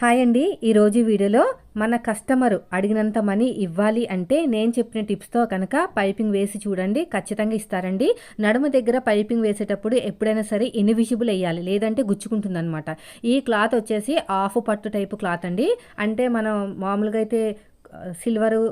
Hi అండి. ఈరోజు వీడియోలో మన కస్టమర్ అడిగినంత మనీ ఇవ్వాలి అంటే నేను చెప్పిన టిప్స్తో కనుక పైపింగ్ వేసి చూడండి ఖచ్చితంగా ఇస్తారండి. నడుము దగ్గర పైపింగ్ వేసేటప్పుడు ఎప్పుడైనా సరే ఇన్విజిబుల్ వేయాలి లేదంటే గుచ్చుకుంటుంది అనమాట ఈ క్లాత్ వచ్చేసి ఆఫ్ పట్టు టైపు క్లాత్ అండి. అంటే మనం మామూలుగా అయితే సిల్వరు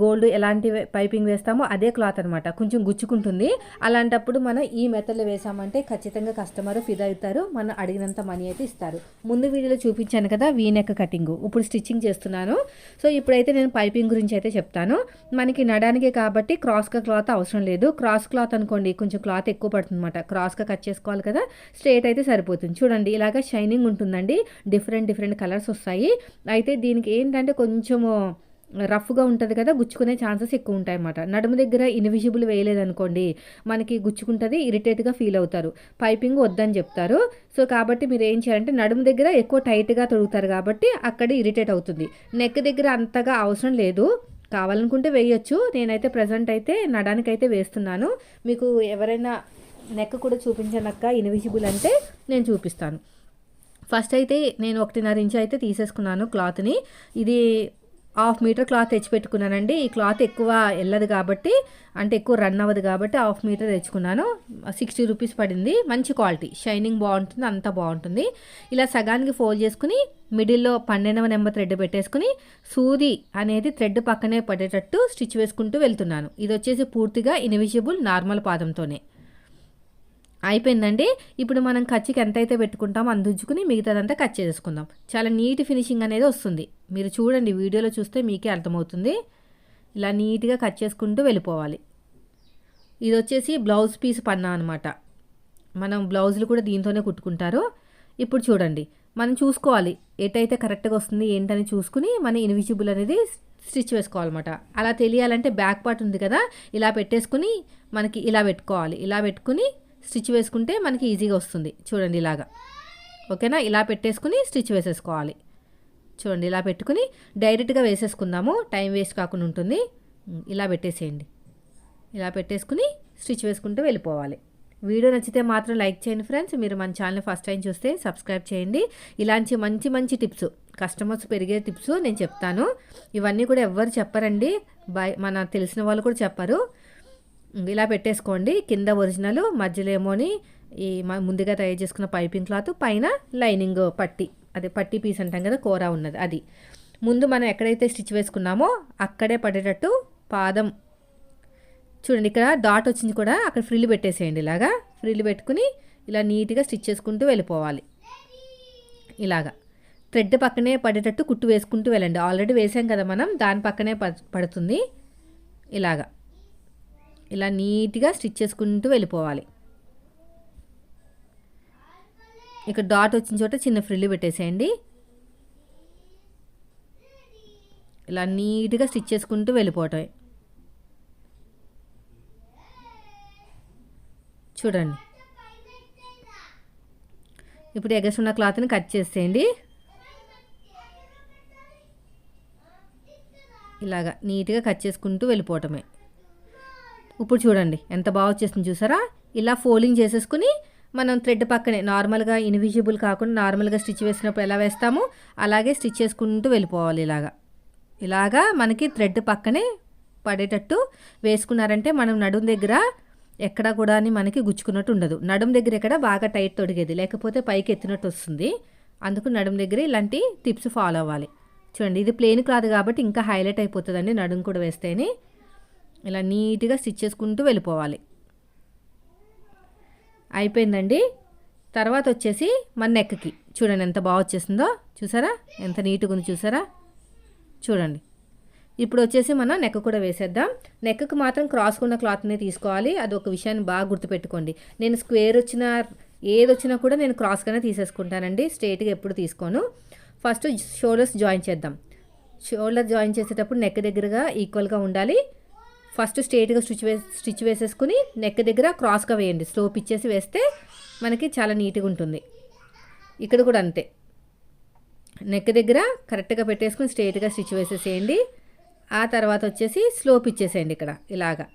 గోల్డ్ ఎలాంటి పైపింగ్ వేస్తామో అదే క్లాత్ అనమాట కొంచెం గుచ్చుకుంటుంది. అలాంటప్పుడు మనం ఈ మెథడ్లో వేసామంటే ఖచ్చితంగా కస్టమర్ ఫిదా అవుతారు. మనం అడిగినంత మనీ అయితే ఇస్తారు. ముందు వీడియోలో చూపించాను కదా వీనెక్ కటింగ్ ఇప్పుడు స్టిచ్చింగ్ చేస్తున్నాను. సో ఇప్పుడైతే నేను పైపింగ్ గురించి అయితే చెప్తాను. మనకి నడానికే కాబట్టి క్రాస్గా క్లాత్ అవసరం లేదు. క్రాస్ క్లాత్ అనుకోండి కొంచెం క్లాత్ ఎక్కువ పడుతుంది అనమాట క్రాస్గా కట్ చేసుకోవాలి కదా స్ట్రేట్ అయితే సరిపోతుంది. చూడండి ఇలాగ షైనింగ్ ఉంటుందండి. డిఫరెంట్ డిఫరెంట్ కలర్స్ వస్తాయి. అయితే దీనికి ఏంటంటే కొంచెము రఫ్గా ఉంటుంది కదా గుచ్చుకునే ఛాన్సెస్ ఎక్కువ ఉంటాయి అన్నమాట. నడుము దగ్గర ఇన్విజిబుల్ వేయలేదనుకోండి మనకి గుచ్చుకుంటుంది ఇరిటేట్గా ఫీల్ అవుతారు. పైపింగ్ వద్దని చెప్తారు. సో కాబట్టి మీరు ఏం చేయాలంటే నడుము దగ్గర ఎక్కువ టైట్గా తొడుగుతారు కాబట్టి అక్కడ ఇరిటేట్ అవుతుంది. నెక్ దగ్గర అంతగా అవసరం లేదు. కావాలనుకుంటే వేయొచ్చు. నేనైతే ప్రజెంట్ అయితే నడానికైతే వేస్తున్నాను. మీకు ఎవరైనా నెక్ కూడా చూపించనక్క ఇన్విజిబుల్ అంటే నేను చూపిస్తాను. ఫస్ట్ అయితే నేను ఒకటిన్నర ఇంచు అయితే తీసేసుకున్నాను క్లాత్ని. ఇది హాఫ్ మీటర్ క్లాత్ తెచ్చిపెట్టుకున్నానండి. ఈ క్లాత్ ఎక్కువ వెళ్ళదు కాబట్టి అంటే ఎక్కువ రన్ అవ్వదు కాబట్టి హాఫ్ మీటర్ తెచ్చుకున్నాను. సిక్స్టీ రూపీస్ పడింది. మంచి క్వాలిటీ. షైనింగ్ బాగుంటుంది అంతా బాగుంటుంది. ఇలా సగానికి ఫోల్డ్ చేసుకుని మిడిల్లో పన్నెండవ నెంబర్ థ్రెడ్ పెట్టేసుకుని సూది అనేది థ్రెడ్ పక్కనే పడేటట్టు స్టిచ్ వేసుకుంటూ వెళ్తున్నాను. ఇది వచ్చేసి పూర్తిగా ఇన్విజిబుల్ నార్మల్ పాదంతోనే. అయిపోయిందండి. ఇప్పుడు మనం కచ్చికి ఎంతైతే పెట్టుకుంటామో అందించుకుని మిగతాదంతా కట్ చేసుకుందాం. చాలా నీట్ ఫినిషింగ్ అనేది వస్తుంది. మీరు చూడండి వీడియోలో చూస్తే మీకే అర్థమవుతుంది. ఇలా నీట్గా కట్ చేసుకుంటూ వెళ్ళిపోవాలి. ఇది వచ్చేసి బ్లౌజ్ పీస్ పన్నా అనమాట మనం బ్లౌజులు కూడా దీంతోనే కుట్టుకుంటారు. ఇప్పుడు చూడండి మనం చూసుకోవాలి. ఎటైతే కరెక్ట్గా వస్తుంది ఏంటని చూసుకుని మన ఇన్విజిబుల్ అనేది స్టిచ్ వేసుకోవాలన్నమాట. అలా తెలియాలంటే బ్యాక్ పార్ట్ ఉంది కదా ఇలా పెట్టేసుకుని మనకి ఇలా పెట్టుకోవాలి. ఇలా పెట్టుకుని స్టిచ్ వేసుకుంటే మనకి ఈజీగా వస్తుంది. చూడండి ఇలాగా. ఓకేనా? ఇలా పెట్టేసుకుని స్టిచ్ వేసేసుకోవాలి. చూడండి ఇలా పెట్టుకుని డైరెక్ట్గా వేసేసుకుందాము. టైం వేస్ట్ కాకుండా ఉంటుంది. ఇలా పెట్టేసేయండి. ఇలా పెట్టేసుకుని స్టిచ్ వేసుకుంటూ వెళ్ళిపోవాలి. వీడియో నచ్చితే మాత్రం లైక్ చేయండి ఫ్రెండ్స్. మీరు మన ఛానల్ ఫస్ట్ టైం చూస్తే సబ్స్క్రైబ్ చేయండి. ఇలాంటి మంచి మంచి టిప్స్ కస్టమర్స్ పెరిగే టిప్స్ నేను చెప్తాను. ఇవన్నీ కూడా ఎవ్వరు చెప్పరండి. బై మన తెలిసిన వాళ్ళు కూడా చెప్పరు. ఇలా పెట్టేసుకోండి. కింద ఒరిజినల్ మధ్యలో ఏమోని ఈ ముందుగా తయారు చేసుకున్న పైపింగ్ క్లాత్ పైన లైనింగ్ పట్టి. అదే పట్టి పీస్ అంటాం కదా కూర ఉన్నది అది. ముందు మనం ఎక్కడైతే స్టిచ్ వేసుకున్నామో అక్కడే పడేటట్టు పాదం. చూడండి ఇక్కడ డాట్ వచ్చింది కూడా అక్కడ ఫ్రిల్ పెట్టేసేయండి ఇలాగా. ఫ్రిల్ పెట్టుకుని ఇలా నీట్గా స్టిచ్ చేసుకుంటూ వెళ్ళిపోవాలి. ఇలాగా. థ్రెడ్ పక్కనే పడేటట్టు కుట్టు వేసుకుంటూ వెళ్ళండి. ఆల్రెడీ వేసాం కదా మనం దాని పక్కనే ప- పడుతుంది. ఇలాగా. ఇలా నీట్గా స్టిచ్ చేసుకుంటూ వెళ్ళిపోవాలి. ఇక్కడ డాట్ వచ్చిన చోట చిన్న ఫ్రిల్లు పెట్టేసేయండి. ఇలా నీట్గా స్టిచ్ చేసుకుంటూ వెళ్ళిపోవటమే. చూడండి. ఇప్పుడు ఎగస్ట్ ఉన్న క్లాత్ని కట్ చేసేయండి. ఇలాగా నీట్గా కట్ చేసుకుంటూ వెళ్ళిపోవటమే. ఇప్పుడు చూడండి ఎంత బాగా వచ్చేసింది చూసారా? ఇలా ఫోల్డింగ్ చేసేసుకుని మనం థ్రెడ్ పక్కనే నార్మల్గా ఇన్విజిబుల్ కాకుండా నార్మల్గా స్టిచ్ వేసినప్పుడు ఎలా వేస్తామో అలాగే స్టిచ్ చేసుకుంటూ వెళ్ళిపోవాలి ఇలాగా. ఇలాగా మనకి థ్రెడ్ పక్కనే పడేటట్టు వేసుకున్నారంటే మనం నడుం దగ్గర ఎక్కడ కూడా అని మనకి గుచ్చుకున్నట్టు ఉండదు. నడుం దగ్గర ఎక్కడ బాగా టైట్ తొడిగేది లేకపోతే పైకి ఎత్తినట్టు వస్తుంది. అందుకు నడుం దగ్గర ఇలాంటి టిప్స్ ఫాలో అవ్వాలి. చూడండి ఇది ప్లెయిన్ క్లాత్ కాబట్టి ఇంకా హైలైట్ అయిపోతుందండి నడుం కూడా వేస్తేనే. ఇలా నీట్గా స్టిచ్ చేసుకుంటూ వెళ్ళిపోవాలి. అయిపోయిందండి. తర్వాత వచ్చేసి మన నెక్కి. చూడండి ఎంత బాగా వచ్చేసిందో. చూసారా? ఎంత నీట్గా ఉంది చూసారా? చూడండి. ఇప్పుడు వచ్చేసి మనం నెక్ కూడా వేసేద్దాం. నెక్కి మాత్రం క్రాస్ ఉన్న క్లాత్ని తీసుకోవాలి. అది ఒక విషయాన్ని బాగా గుర్తుపెట్టుకోండి. నేను స్క్వేర్ వచ్చిన ఏది వచ్చినా కూడా నేను క్రాస్గానే తీసేసుకుంటానండి. స్ట్రైట్గా ఎప్పుడు తీసుకోను. ఫస్ట్ షోల్డర్స్ జాయిన్ చేద్దాం. షోల్డర్ జాయిన్ చేసేటప్పుడు నెక్ దగ్గరగా ఈక్వల్గా ఉండాలి. ఫస్ట్ స్ట్రేట్గా స్టిచ్ వే స్టిచ్ వేసేసుకుని నెక్ దగ్గర క్రాస్గా వేయండి. స్లోప్ ఇచ్చేసి వేస్తే మనకి చాలా నీట్గా ఉంటుంది. ఇక్కడ కూడా అంతే. నెక్ దగ్గర కరెక్ట్గా పెట్టేసుకుని స్ట్రైట్గా స్టిచ్ వేసేసేయండి. ఆ తర్వాత వచ్చేసి స్లోప్ ఇచ్చేసేయండి ఇక్కడ ఇలాగా.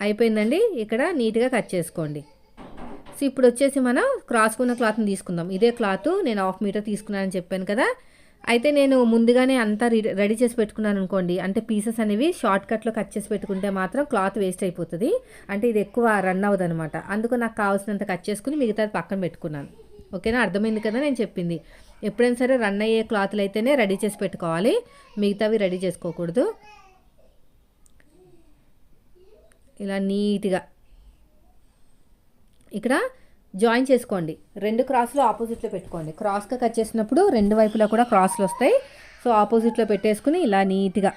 అయిపోయిందండి. ఇక్కడ నీట్గా కట్ చేసుకోండి. సో ఇప్పుడు వచ్చేసి మనం క్రాస్కున్న క్లాత్ని తీసుకుందాం. ఇదే క్లాత్ నేను హాఫ్ మీటర్ తీసుకున్నానని చెప్పాను కదా. అయితే నేను ముందుగానే అంతా రెడీ- రెడీ చేసి పెట్టుకున్నాను అనుకోండి. అంటే పీసెస్ అనేవి షార్ట్ కట్లో కట్ చేసి పెట్టుకుంటే మాత్రం క్లాత్ వేస్ట్ అయిపోతుంది. అంటే ఇది ఎక్కువ రన్ అవ్వదు అనమాట అందుకు నాకు కావాల్సినంత కట్ చేసుకుని మిగతాది పక్కన పెట్టుకున్నాను. ఓకేనా? అర్థమైంది కదా నేను చెప్పింది. ఎప్పుడైనా సరే రన్ అయ్యే క్లాత్లు అయితేనే రెడీ చేసి పెట్టుకోవాలి. మిగతావి రెడీ చేసుకోకూడదు. ఇలా నీట్గా. ఇక్కడ జాయిన్ చేసుకోండి. రెండు క్రాస్లు ఆపోజిట్లో పెట్టుకోండి. క్రాస్గా కట్ చేసినప్పుడు రెండు వైపులా కూడా క్రాస్లు వస్తాయి. సో ఆపోజిట్లో పెట్టేసుకుని ఇలా నీట్గా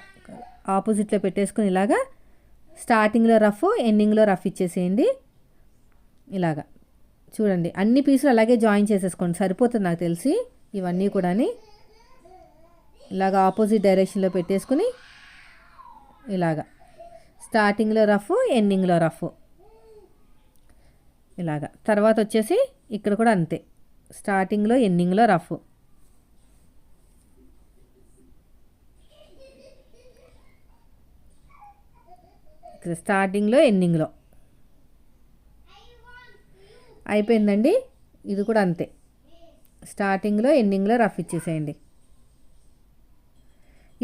ఆపోజిట్లో పెట్టేసుకుని ఇలాగా స్టార్టింగ్లో రఫ్ ఎండింగ్లో రఫ్ ఇచ్చేసేయండి. ఇలాగా. చూడండి అన్ని పీసులు అలాగే జాయిన్ చేసేసుకోండి. సరిపోతుంది నాకు తెలిసి ఇవన్నీ కూడా ఇలాగ ఆపోజిట్ డైరెక్షన్లో పెట్టేసుకుని ఇలాగా. స్టార్టింగ్లో రఫ్ ఎండింగ్లో రఫ్. ఇలాగా. తర్వాత వచ్చేసి ఇక్కడ కూడా అంతే. స్టార్టింగ్లో ఎండింగ్లో రఫ్. ఇక్కడ స్టార్టింగ్లో ఎండింగ్లో. అయిపోయిందండి. ఇది కూడా అంతే. స్టార్టింగ్లో ఎండింగ్లో రఫ్ ఇచ్చేసేయండి.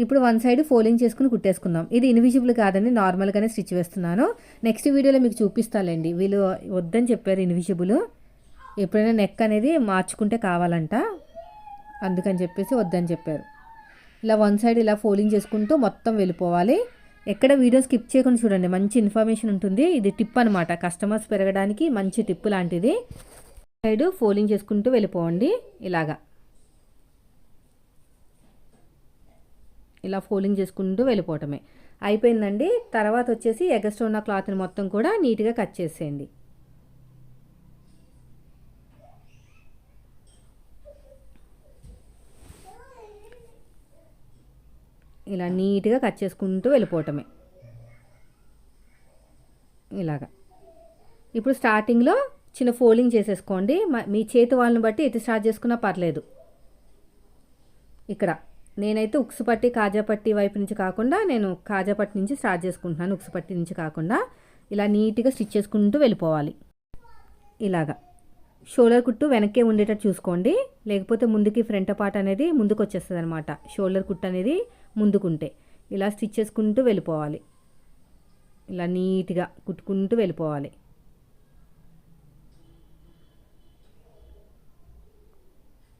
ఇప్పుడు వన్ సైడ్ ఫోలింగ్ చేసుకుని కుట్టేసుకుందాం. ఇది ఇన్విజిబుల్ కాదని నార్మల్గానే స్టిచ్ వేస్తున్నాను. నెక్స్ట్ వీడియోలో మీకు చూపిస్తాలండి వీళ్ళు వద్దని చెప్పారు ఇన్విజిబుల్ ఎప్పుడైనా నెక్ అనేది మార్చుకుంటే కావాలంట. అందుకని చెప్పేసి వద్దని చెప్పారు. ఇలా వన్ సైడ్ ఇలా ఫోలింగ్ చేసుకుంటూ మొత్తం వెళ్ళిపోవాలి. ఎక్కడ వీడియో స్కిప్ చేయకుండా చూడండి. మంచి ఇన్ఫర్మేషన్ ఉంటుంది. ఇది టిప్ అనమాట కస్టమర్స్ పెరగడానికి మంచి టిప్ లాంటిది. సైడ్ ఫోలింగ్ చేసుకుంటూ వెళ్ళిపోవండి ఇలాగా. ఇలా ఫోల్డింగ్ చేసుకుంటూ వెళ్ళిపోవటమే. అయిపోయిందండి. తర్వాత వచ్చేసి ఎగస్ట్రా ఉన్న క్లాత్ని మొత్తం కూడా నీట్గా కట్ చేసేయండి. ఇలా నీట్గా కట్ చేసుకుంటూ వెళ్ళిపోవటమే. ఇలాగా. ఇప్పుడు స్టార్టింగ్లో చిన్న ఫోల్డింగ్ చేసేసుకోండి. మీ చేతి వాళ్ళని బట్టి ఎటు స్టార్ట్ చేసుకున్నా పర్లేదు. ఇక్కడ. నేనైతే ఉక్సుపట్టి కాజాపట్టి వైపు నుంచి కాకుండా నేను కాజాపట్టి నుంచి స్టార్ట్ చేసుకుంటున్నాను ఉక్సుపట్టి నుంచి కాకుండా. ఇలా నీట్గా స్టిచ్ చేసుకుంటూ వెళ్ళిపోవాలి. ఇలాగా. షోల్డర్ కుట్టు వెనక్కే ఉండేటట్టు చూసుకోండి. లేకపోతే ముందుకి ఫ్రంట్ పార్ట్ అనేది ముందుకు వచ్చేస్తుంది అనమాట షోల్డర్ కుట్టు అనేది ముందుకుంటే. ఇలా స్టిచ్ చేసుకుంటూ వెళ్ళిపోవాలి. ఇలా నీట్గా కుట్టుకుంటూ వెళ్ళిపోవాలి.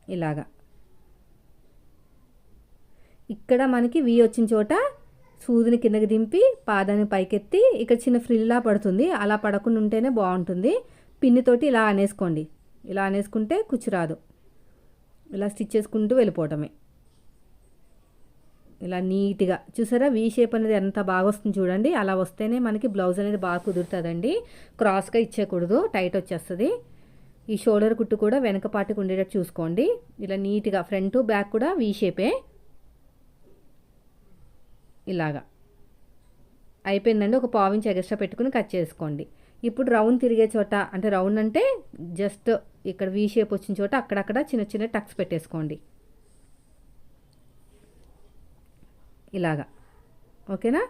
ఇలాగా. ఇక్కడ మనకి వి వచ్చిన చోట సూదిని కిందకి దింపి పాదాన్ని పైకెత్తి ఇక్కడ చిన్న ఫ్రిల్లా పడుతుంది. అలా పడకుండా ఉంటేనే బాగుంటుంది. పిన్నితోటి ఇలా అనేసుకోండి. ఇలా అనేసుకుంటే కుచ్చురాదు. ఇలా స్టిచ్ చేసుకుంటూ వెళ్ళిపోవటమే. ఇలా నీట్గా చూసారా? వీ షేప్ అనేది ఎంత బాగా వస్తుంది చూడండి. అలా వస్తేనే మనకి బ్లౌజ్ అనేది బాగా కుదురుతుందండి. క్రాస్గా ఇచ్చేయకూడదు. టైట్ వచ్చేస్తుంది. ఈ షోల్డర్ కుట్టు కూడా వెనక పాటికి ఉండేటట్టు చూసుకోండి. ఇలా నీట్గా ఫ్రంట్ బ్యాక్ కూడా వీ షేపే. ఇలాగా. అయిపోయిందండి ఒక పావించి ఎగస్ట్రా పెట్టుకుని కట్ చేసుకోండి. ఇప్పుడు రౌండ్ తిరిగే చోట అంటే రౌండ్ అంటే జస్ట్ ఇక్కడ వీ షేప్ వచ్చిన చోట అక్కడక్కడ చిన్న చిన్న టక్స్ పెట్టేసుకోండి. ఇలాగా. ఓకేనా?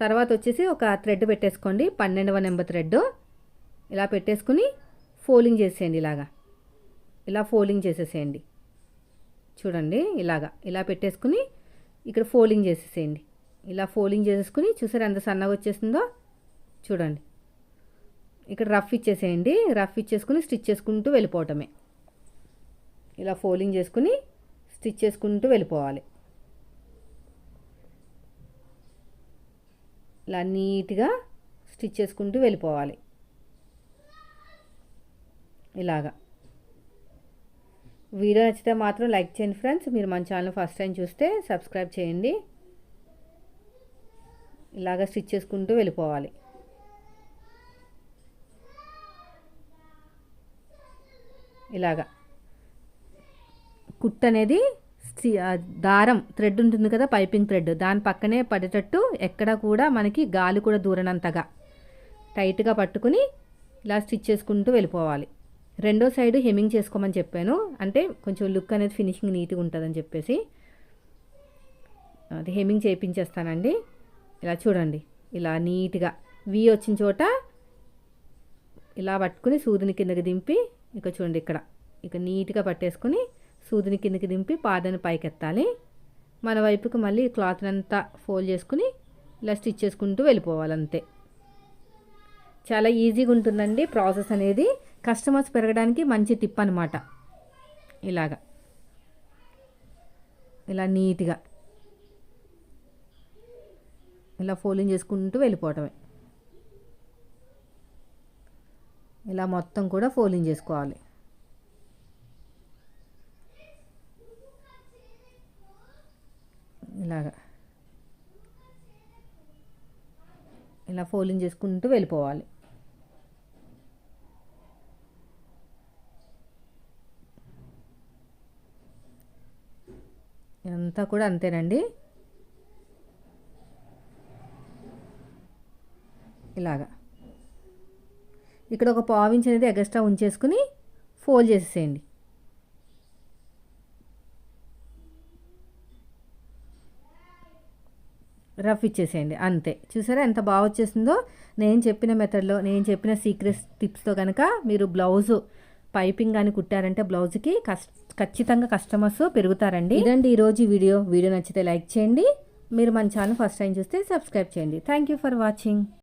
తర్వాత వచ్చేసి ఒక థ్రెడ్ పెట్టేసుకోండి పన్నెండవ నెంబర్ థ్రెడ్. ఇలా పెట్టేసుకుని ఫోల్డింగ్ చేసేయండి ఇలాగా. ఇలా ఫోల్డింగ్ చేసేసేయండి. చూడండి ఇలాగా. ఇలా పెట్టేసుకుని ఇక్కడ ఫోల్డింగ్ చేసేసేయండి. ఇలా ఫోల్డింగ్ చేసేసుకుని చూసారు ఎంత సన్నగా వచ్చేసిందో? చూడండి. ఇక్కడ రఫ్ ఇచ్చేసేయండి. రఫ్ ఇచ్చేసుకుని స్టిచ్ చేసుకుంటూ వెళ్ళిపోవటమే. ఇలా ఫోల్డింగ్ చేసుకుని స్టిచ్ చేసుకుంటూ వెళ్ళిపోవాలి. ఇలా నీట్గా స్టిచ్ చేసుకుంటూ వెళ్ళిపోవాలి. ఇలాగా. వీడియో నచ్చితే మాత్రం లైక్ చేయండి ఫ్రెండ్స్. మీరు మన ఛానల్ ఫస్ట్ టైం చూస్తే సబ్స్క్రైబ్ చేయండి. ఇలాగా స్టిచ్ చేసుకుంటూ వెళ్ళిపోవాలి. ఇలాగా. కుట్ అనేది దారం థ్రెడ్ ఉంటుంది కదా పైపింగ్ థ్రెడ్. దాని పక్కనే పడేటట్టు ఎక్కడ కూడా మనకి గాలి కూడా దూరనంతగా టైట్గా పట్టుకుని ఇలా స్టిచ్ చేసుకుంటూ వెళ్ళిపోవాలి. రెండో సైడ్ హెమ్మింగ్ చేసుకోమని చెప్పాను. అంటే కొంచెం లుక్ అనేది ఫినిషింగ్ నీట్గా ఉంటుందని చెప్పేసి. అది హెమ్మింగ్ చేయించేస్తానండి ఇలా చూడండి. ఇలా నీట్గా వి వచ్చిన చోట ఇలా పట్టుకుని సూదిని కిందకి దింపి ఇక చూడండి ఇక్కడ ఇక నీట్గా పట్టేసుకుని సూదిని కిందకి దింపి పాదాన్ని పైకెత్తాలి. మన వైపుకి మళ్ళీ క్లాత్ని అంతా ఫోల్డ్ చేసుకుని ఇలా స్టిచ్ చేసుకుంటూ వెళ్ళిపోవాలి అంతే. చాలా ఈజీగా ఉంటుందండి ప్రాసెస్ అనేది. కస్టమర్స్ పెరగడానికి మంచి టిప్ అనమాట ఇలాగా. ఇలా నీట్గా. ఇలా ఫోలింగ్ చేసుకుంటూ వెళ్ళిపోవటమే. ఇలా మొత్తం కూడా ఫోలింగ్ చేసుకోవాలి. ఇలాగా. ఇలా ఫోలింగ్ చేసుకుంటూ వెళ్ళిపోవాలి. ఇదంతా కూడా అంతేనండి. ఇలాగా. ఇక్కడ ఒక పావించి అనేది ఎగస్ట్రా ఉంచేసుకుని ఫోల్డ్ చేసేసేయండి. రఫ్ ఇచ్చేసేయండి అంతే. చూసారా ఎంత బాగా వచ్చేసిందో నేను చెప్పిన మెథడ్లో నేను చెప్పిన సీక్రెట్ టిప్స్తో కనుక మీరు బ్లౌజు పైపింగ్ కానీ కుట్టారంటే బ్లౌజ్కి కస్ ఖచ్చితంగా కస్టమర్స్ పెరుగుతారండి. ఇదండి ఈరోజు వీడియో. వీడియో నచ్చితే లైక్ చేయండి. మీరు మన ఛానల్ ఫస్ట్ టైం చూస్తే సబ్స్క్రైబ్ చేయండి. Thank you for watching.